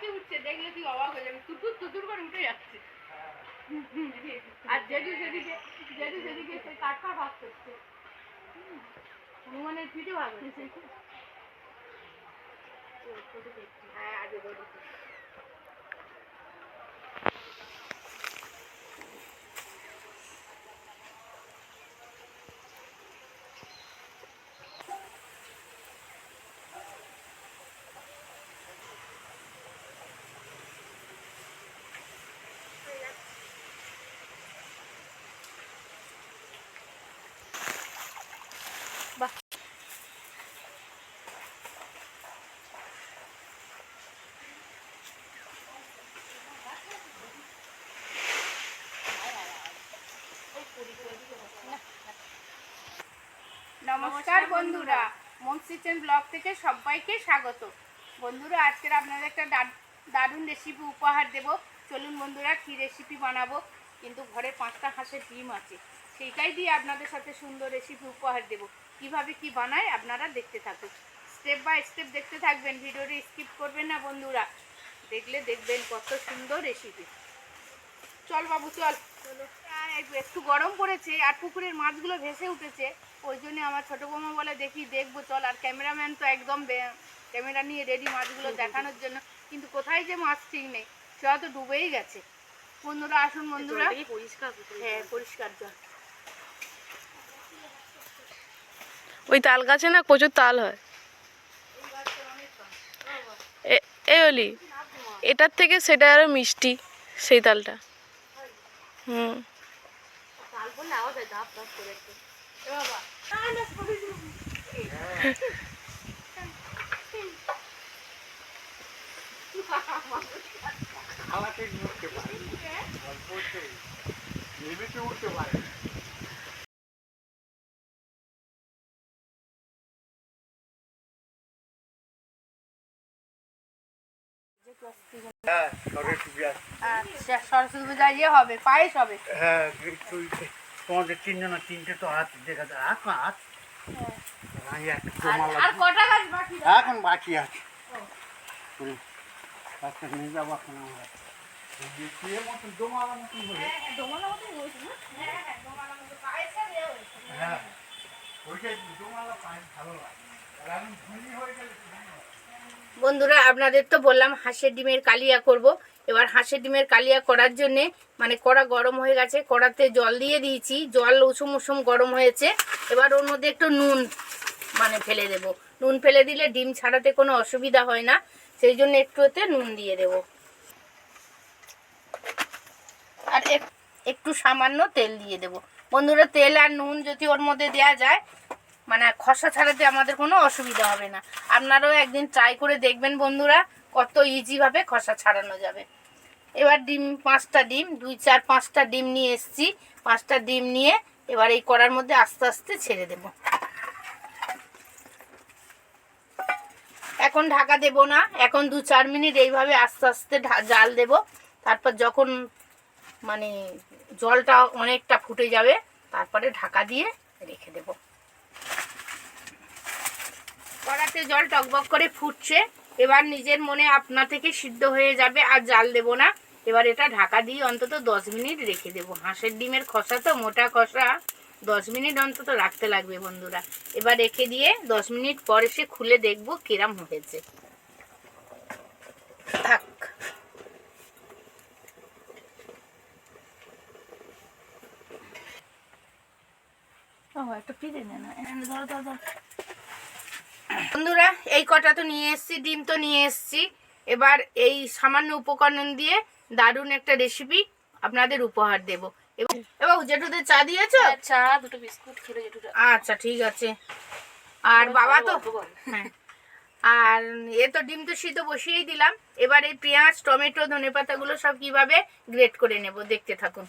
গাছে উঠছে দেখলে তুই অবাক হয়ে যাবি। তুতুর তুতুর করে উঠে যাচ্ছে। আর জেঠু সেদিকে জেঠু সেদিকে সে কাঠটা ভাগ করছে। হনুমানের পিঠে ভাগ হচ্ছে। হ্যাঁ আগে বলি। নমস্কার বন্ধুরা। মোমস কিচেন ব্লগ থেকে সবাইকে স্বাগত। বন্ধুরা, আজকের আপনাদের একটা দারুণ রেসিপি উপহার দেব। চলুন বন্ধুরা, কী রেসিপি বানাবো? কিন্তু ঘরে পাঁচটা হাঁসের ডিম আছে। সেইটাই দিয়ে আপনাদের সাথে সুন্দর রেসিপি উপহার দেব। কীভাবে কি বানায় আপনারা দেখতে থাকুন। স্টেপ বাই স্টেপ দেখতে থাকবেন, ভিডিওটি স্কিপ করবেন না বন্ধুরা। দেখলে দেখবেন কত সুন্দর রেসিপি চল বাবু, চল। আর একটু- একটু গরম পড়েছে আর পুকুরের মাছগুলো ভেসে উঠেছে। ওই জন্য আমার ছোটো বৌমা বলে দেখি দেখব চল। আর ক্যামেরাম্যান তো একদম ক্যামেরা নিয়ে রেডি মাছগুলো দেখানোর জন্য। কিন্তু কোথায় যে মাছ ঠিক নেই। সে হয়তো ডুবেই গেছে। বন্ধুরা আসুন বন্ধুরা। পরিষ্কার হ্যাঁ পরিষ্কার জল। ওই তাল গাছে না প্রচুর তাল হয়? এ- এই অলি এটার থেকে সেটা আরও মিষ্টি সেই তালটা। হুম। খালাতে উঠতে পারে এমনিতে উঠতে পারে আচ্ছা সরস্বতী পূজা ইয়ে হবে পায়েস হবে? হ্যাঁ তোমাদের তিনজনের তিনটে তো হাত দেখা যায় হাত না হাত। বাকি এখন বাকি আছে। আচ্ছা নিয়ে যাব এখন আমরা। হ্যাঁ ওইটাই জমালা পানি ভালো লাগে। আর আমি হয়ে গেলে বন্ধুরা, আপনাদের তো বললাম হাঁসের ডিমের কালিয়া করব। এবার হাঁসের ডিমের কালিয়া করার জন্যে মানে কড়া গরম হয়ে গেছে, কড়াতে জল দিয়ে দিয়েছি। জল উষুম উষুম গরম হয়েছে। এবার ওর মধ্যে একটু নুন মানে ফেলে দেব। নুন ফেলে দিলে ডিম ছাড়াতে কোনো অসুবিধা হয় না। সেই জন্য একটু এতে নুন দিয়ে দেব। আর এক- একটু সামান্য তেল দিয়ে দেব। বন্ধুরা, তেল আর নুন যদি ওর মধ্যে দেওয়া যায় মানে খসা ছাড়াতে আমাদের কোনো অসুবিধা হবে না। আপনারাও একদিন ট্রাই করে দেখবেন বন্ধুরা, কত ইজিভাবে খসা ছাড়ানো যাবে। এবার ডিম, পাঁচটা ডিম, দুই, চার, পাঁচটা ডিম নিয়ে এসছি। পাঁচটা ডিম নিয়ে এবার এই কড়ার মধ্যে আস্তে আস্তে ছেড়ে দেব। এখন ঢাকা দেব না, এখন দু, চার মিনিট এইভাবে আস্তে আস্তে জাল দেব। তারপর যখন মানে জলটা অনেকটা ফুটে যাবে, তারপরে ঢাকা দিয়ে রেখে দেবো। কড়াতে জল টকবক করে ফুটছে, এবার নিজের মনে আপনা থেকে সিদ্ধ হয়ে যাবে আর জাল দেব না। এবার এটা ঢাকা দিয়ে অন্তত দশ মিনিট রেখে দেবো। হাঁসের ডিমের খসা তো মোটা খসা, দশ মিনিট অন্তত রাখতে লাগবে বন্ধুরা। এবার রেখে দিয়ে দশ মিনিট পর এসে খুলে দেখব কিরাম হয়েছে। থাক। একটু ফিরে নে না। ধরো ধরো। বন্ধুরা এই কটা তো নিয়ে এসেছি ডিম তো নিয়ে এসেছি। এবার এই সামান্য উপকরণ দিয়ে দারুণ একটা রেসিপি আপনাদের উপহার দেব। এবার জেঠুদের চা দিয়েছ? চা দুটো বিস্কুট খেলে যেটুকু আচ্ছা ঠিক আছে। আর বাবা তো হ্যাঁ। আর এ তো ডিম তো সিদ্ধ বসিয়েই দিলাম। এবার এই পেঁয়াজ টমেটো ধনে পাতাগুলো সব কীভাবে গ্রেট করে নেব দেখতে থাকুন।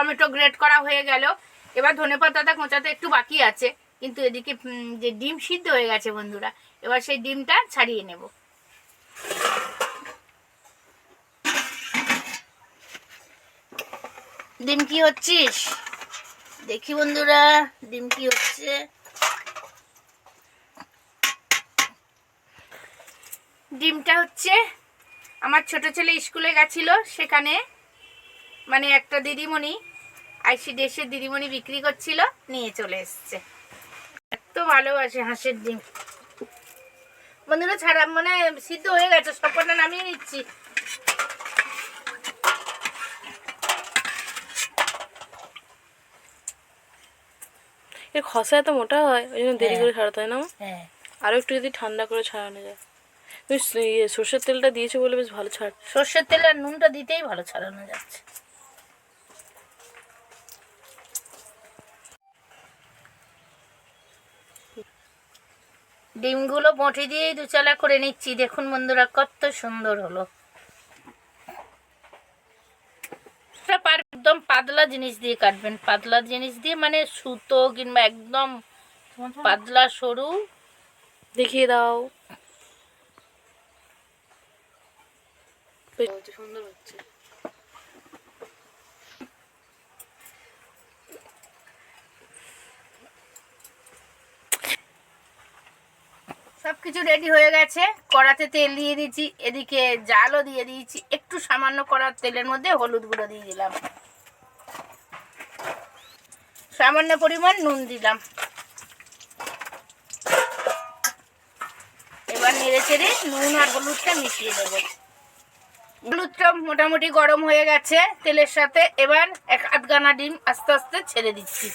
টমেটো গ্রেট করা হয়ে গেল। এবার ধনে পাতাটা কোঁচাতে একটু বাকি আছে। কিন্তু এদিকে যে ডিম সিদ্ধ হয়ে গেছে বন্ধুরা, এবার সেই ডিমটা ছাড়িয়ে নেব। ডিম কি হচ্ছিস? দেখি বন্ধুরা, ডিম কি হচ্ছে? ডিমটা হচ্ছে আমার ছোট ছেলে স্কুলে গেছিল, সেখানে মানে একটা দিদিমণি আইসি দেশের দিদিমণি বিক্রি করছিল নিয়ে চলে এসছে। এত ভালোবাসে হাঁসের ডিম। বন্ধুরা ছাড়া মানে সিদ্ধ হয়ে গেছে সবকটা নামিয়ে নিচ্ছি। এর খসা এত মোটা হয় ওই জন্য দেরি হ্যাঁ। করে ছাড়াতে হয় না? হ্যাঁ। আরও একটু যদি ঠান্ডা করে ছাড়ানো যায়। তুমি ইয়ে সর্ষের তেলটা দিয়েছ বলে বেশ ভালো ছাড় সর্ষের তেল আর নুনটা দিতেই ভালো ছাড়ানো যাচ্ছে। ডিমগুলো বটি দিয়েই দুচালা করে নিচ্ছি। দেখুন বন্ধুরা, কত সুন্দর হলো। একদম পাতলা জিনিস দিয়ে কাটবেন। পাতলা জিনিস দিয়ে মানে সুতো কিংবা একদম পাতলা সরু। দেখিয়ে দাও। সুন্দর হচ্ছে। কিছু রেডি হয়ে গেছে। কড়াতে তেল দিয়ে দিয়েছি, এদিকে জালও দিয়ে দিয়েছি। একটু সামান্য কড়ার তেলের মধ্যে হলুদ গুঁড়ো দিয়ে দিলাম। সামান্য পরিমাণ নুন দিলাম। এবার নেড়ে চেড়ে নুন আর হলুদটা মিশিয়ে দেবো। হলুদটা মোটামুটি গরম হয়ে গেছে তেলের সাথে। এবার এক আধগানা ডিম আস্তে আস্তে ছেড়ে দিচ্ছি।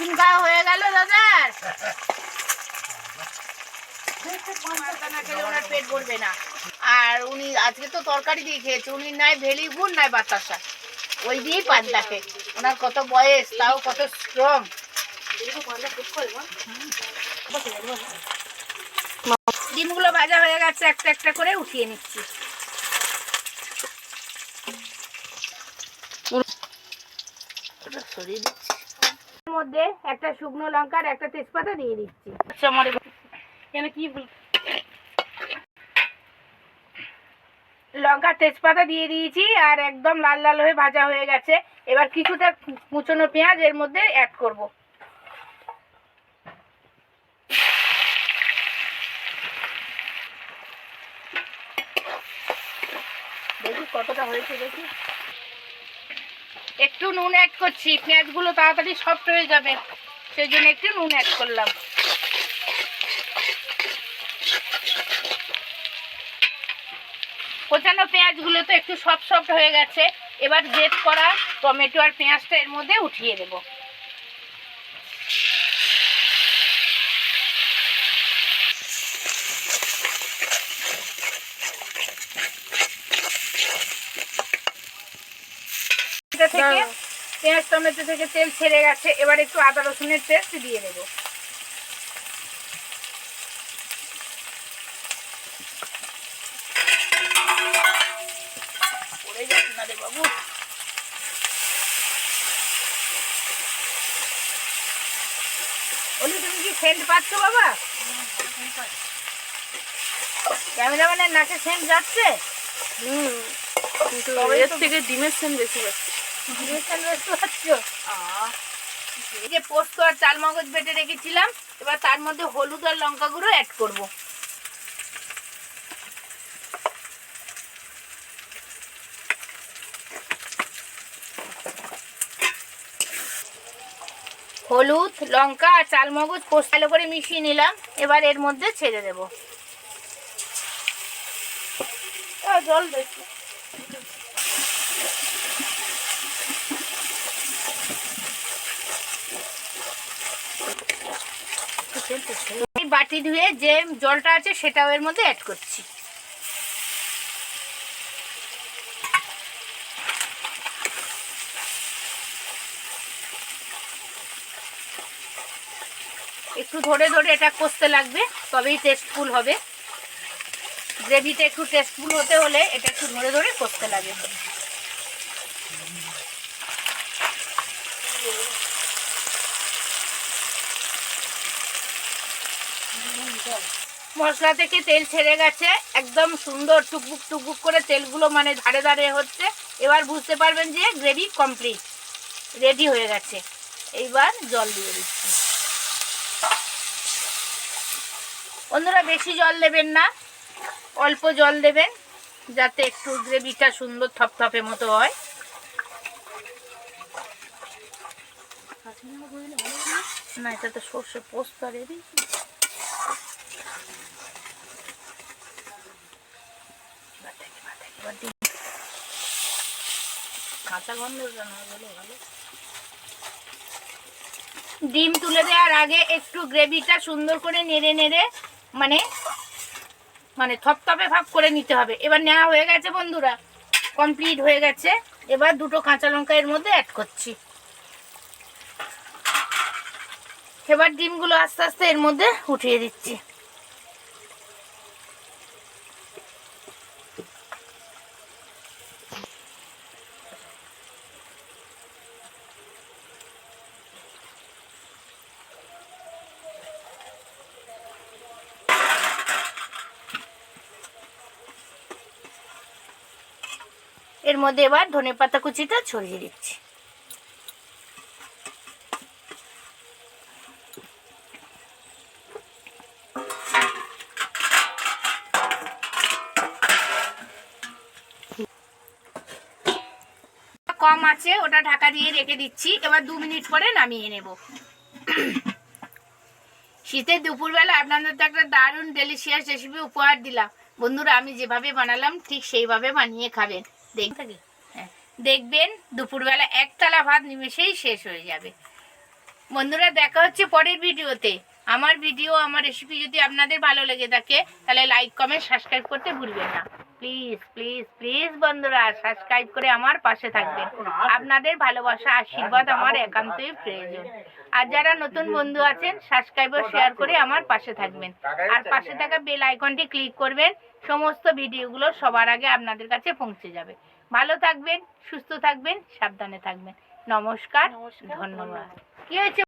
টিফিন খাওয়া হয়ে গেল দাদার না খেলে ওনার পেট ভরবে না। আর উনি আজকে তো তরকারি দিয়ে খেয়েছে উনি নাই ভেলি গুড় নাই বাতাসা। ওই দিয়েই পান ওনার কত বয়স তাও কত স্ট্রং ডিমগুলো ভাজা হয়ে গেছে একটা একটা করে উঠিয়ে নিচ্ছি। সরিয়ে দিচ্ছি। মধ্যে একটা শুকনো লঙ্কা আর একটা তেজপাতা দিয়ে দিচ্ছি। আচ্ছা কেন কি ভুল? লঙ্কা তেজপাতা দিয়ে দিয়েছি আর একদম লাল লাল হয়ে ভাজা হয়ে গেছে। এবার কিছুটা কুচনো পেঁয়াজ এর মধ্যে অ্যাড করব। দেখি কতটা হয়েছে দেখি। একটু নুন অ্যাড করছি, পেঁয়াজগুলো তাড়াতাড়ি সফট হয়ে যাবে সেই জন্য একটু নুন অ্যাড করলাম। কোচানো পেঁয়াজগুলো তো একটু সফট সফট হয়ে গেছে, এবার গ্রেট করা টমেটো আর পেঁয়াজটা এর মধ্যে উঠিয়ে দেব। থেকে পেঁয়াজ টমেটো থেকে তেল ছেড়ে গেছে। এবার একটু আদা রসুনের পেস্ট দিয়ে দেবো। যাচ্ছে বাবু? বলি তুমি কি সেন্ট পাচ্ছ বাবা? ক্যামেরাম্যানের নাকে সেন্ট যাচ্ছে? হুম এর থেকে ডিমের সেন বেশি পাচ্ছি। যে পোস্ত আর চাল মগজ বেটে রেখেছিলাম, এবার তার মধ্যে হলুদ আর লঙ্কা গুঁড়ো অ্যাড করব। হলুদ, লঙ্কা আর চালমগজ পোস্ত ভালো করে মিশিয়ে নিলাম, এবার এর মধ্যে ছেড়ে দেবো। জল দেখি বাটি ধুয়ে যে জলটা আছে সেটাও এর মধ্যে অ্যাড করছি। একটু ধরে ধরে এটা কষতে লাগবে, তবেই টেস্টফুল হবে। গ্রেভিটা একটু টেস্টফুল হতে হলে এটা একটু ধরে ধরে কষতে লাগে। মশলা থেকে তেল ছেড়ে গেছে, একদম সুন্দর টুকবুক টুকবুক করে তেলগুলো মানে ধারে ধারে হচ্ছে। এবার বুঝতে পারবেন যে গ্রেভি কমপ্লিট, রেডি হয়ে গেছে। এইবার জল দিয়ে দিচ্ছি। বন্ধুরা, বেশি জল দেবেন না, অল্প জল দেবেন, যাতে একটু গ্রেভিটা সুন্দর থপথপে মতো হয়। না, এটা তো সর্ষে পোস্ত, আর এরই। এবার দেখি, ডিম। তুলে দেওয়ার আগে একটু গ্রেভিটা সুন্দর করে নেড়ে নেড়ে মানে মানে থপথপে ভাব করে নিতে হবে। এবার নেওয়া হয়ে গেছে বন্ধুরা কমপ্লিট হয়ে গেছে। এবার দুটো কাঁচা লঙ্কা এর মধ্যে অ্যাড করছি। এবার ডিমগুলো আস্তে আস্তে এর মধ্যে উঠিয়ে দিচ্ছি। এর মধ্যে এবার ধনে পাতা কুচিটা ছড়িয়ে দিচ্ছি। কম আছে, ওটা ঢাকা দিয়ে রেখে দিচ্ছি। এবার দু মিনিট পরে নামিয়ে নেব। শীতের দুপুরবেলা আপনাদের তো একটা দারুণ ডেলিশিয়াস রেসিপি উপহার দিলাম। বন্ধুরা, আমি যেভাবে বানালাম, ঠিক সেইভাবে বানিয়ে খাবেন। দেখবেন। দুপুরবেলা একতলা ভাত নিমেষেই শেষ হয়ে যাবে। বন্ধুরা, দেখা হচ্ছে পরের ভিডিওতে। আমার ভিডিও, আমার রেসিপি যদি আপনাদের ভালো লেগে থাকে, তাহলে লাইক কমেন্ট সাবস্ক্রাইব করতে ভুলবেন না। প্লিজ প্লিজ প্লিজ বন্ধুরা সাবস্ক্রাইব করে আমার পাশে থাকবেন। আপনাদের ভালোবাসা আশীর্বাদ আমার একান্তই প্রয়োজন। আর যারা নতুন বন্ধু আছেন সাবস্ক্রাইব ও শেয়ার করে আমার পাশে থাকবেন। আর পাশে থাকা বেল আইকনটি ক্লিক করবেন সমস্ত ভিডিওগুলো সবার আগে আপনাদের কাছে পৌঁছে যাবে। ভালো থাকবেন সুস্থ থাকবেন সাবধানে থাকবেন। নমস্কার ধন্যবাদ। কি হয়েছে?